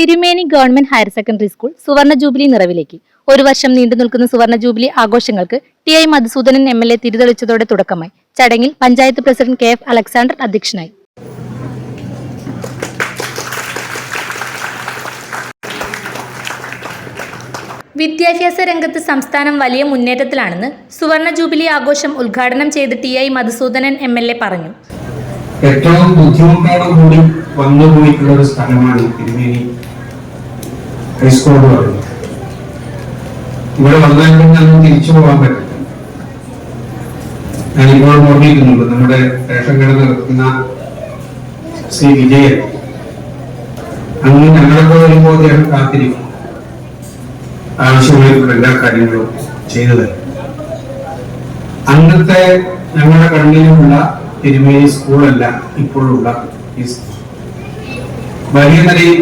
Thirumeni government higher secondary school സുവർണ jubilee നിറവിലേക്ക്. ഒരു വർഷം നീണ്ടു നിൽക്കുന്ന സുവർണ ജൂബിലി ആഘോഷങ്ങൾക്ക് T I Madhusudanan M L A തിരിതെളിച്ചതോടെ തുടക്കമായി. ചടങ്ങിൽ panchayat president K F Alexander അധ്യക്ഷനായി. വിദ്യാഭ്യാസ രംഗത്ത് സംസ്ഥാനം വലിയ മുന്നേറ്റത്തിലാണെന്ന് സുവർണ ജൂബിലി ആഘോഷം ഉദ്ഘാടനം ചെയ്ത് T I Madhusudanan M L A പറഞ്ഞു. ഏറ്റവും ബുദ്ധിമുട്ടോടുകൂടി വന്നുപോയിട്ടുള്ള ഒരു സ്ഥലമാണ് തിരുമേനി. ഹൈസ്കൂൾ പറയുന്നത് ഇവിടെ വന്നാൽ പിന്നെ തിരിച്ചു പോകാൻ പറ്റില്ല ഞാനിപ്പോൾ ഓർമ്മിക്കുന്നുണ്ട് നമ്മുടെ റേഷൻ കട നടത്തുന്ന ശ്രീ വിജയൻ. അന്ന് ഞങ്ങളൊക്കെ വരുമ്പോൾ അദ്ദേഹം കാത്തിരിക്കും. ആവശ്യമായിട്ടുള്ള എല്ലാ കാര്യങ്ങളും ചെയ്തു തരും അന്നത്തെ ഞങ്ങളുടെ കണ്ണിലുമുള്ള തിരുമേനി സ്കൂളല്ല ഇപ്പോഴുള്ള വലിയ നിലയിൽ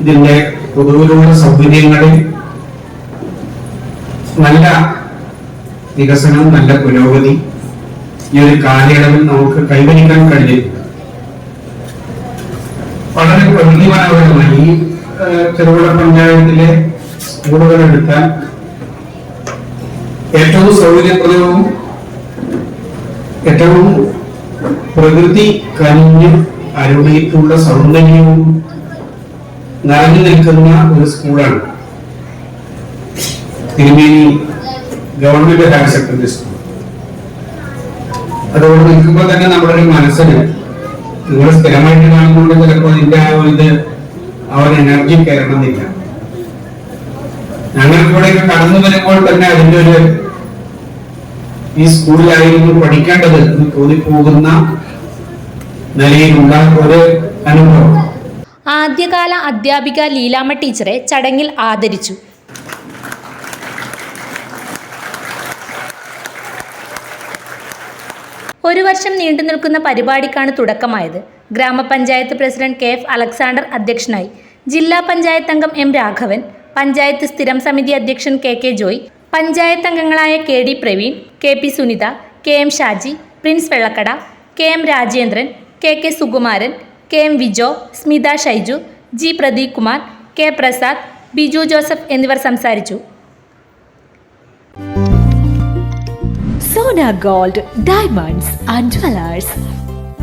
ഇതിന്റെ പൊതുവിലുള്ള സൗകര്യങ്ങളിൽ നല്ല വികസനം നല്ല പുരോഗതി ഈ ഒരു കാലയളവിൽ നമുക്ക് കൈവരിക്കാൻ കഴിയും വളരെ പ്രകൃതി മനോഹരമായി ഈ ചെറുപുഴ പഞ്ചായത്തിലെ സ്കൂളുകൾ എടുത്താൽ ഏറ്റവും സൗകര്യപ്രദവും ഏറ്റവും പ്രകൃതി കനിഞ്ഞ് അരുളിയിട്ടുള്ള സൗന്ദര്യവും നിറഞ്ഞു നിൽക്കുന്ന ഒരു സ്കൂളാണ്. തിരുമേനി ഗവൺമെന്റ് ഹയർ സെക്കൻഡറി സ്കൂൾ. അതോട് നിൽക്കുമ്പോൾ തന്നെ നമ്മുടെ ഒരു മനസ്സിന് നിങ്ങൾ സ്ഥിരമായിട്ട് കാണുന്നുണ്ട് ചിലപ്പോൾ ഇതിന്റെ ആ ഒരു ഇത് ആ ഒരു എനർജി കയറണമെന്നില്ല. ഞങ്ങൾ ഇവിടെയൊക്കെ കടന്നു വരുമ്പോൾ തന്നെ അതിന്റെ ഒരു ഈ സ്കൂളിലായിരുന്നു പഠിക്കേണ്ടത് എന്ന് തോന്നിപ്പോകുന്ന നിലയിലുള്ള ഒരു അധ്യാപിക ലീലാമ്മ ടീച്ചറെ ചടങ്ങിൽ ആദരിച്ചു. ഒരു വർഷം നീണ്ടു നിൽക്കുന്ന പരിപാടിക്കാണ് തുടക്കമായത്. ഗ്രാമപഞ്ചായത്ത് പ്രസിഡന്റ് കെ എഫ് അലക്സാണ്ടർ അധ്യക്ഷനായി. ജില്ലാ പഞ്ചായത്ത് അംഗം എം രാഘവൻ പഞ്ചായത്ത് സ്ഥിരം സമിതി അധ്യക്ഷൻ കെ കെ ജോയ് പഞ്ചായത്ത് അംഗങ്ങളായ K D Praveen K P Sunitha K M Shaji Prince Vellakkada K M Rajendran K K Sukumaran K M Vijo Smitha Shaiju G Pradeep Kumar K Prasad Biju Joseph എന്നിവർ സംസാരിച്ചു. Sona gold diamonds and jewellers.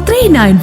three nine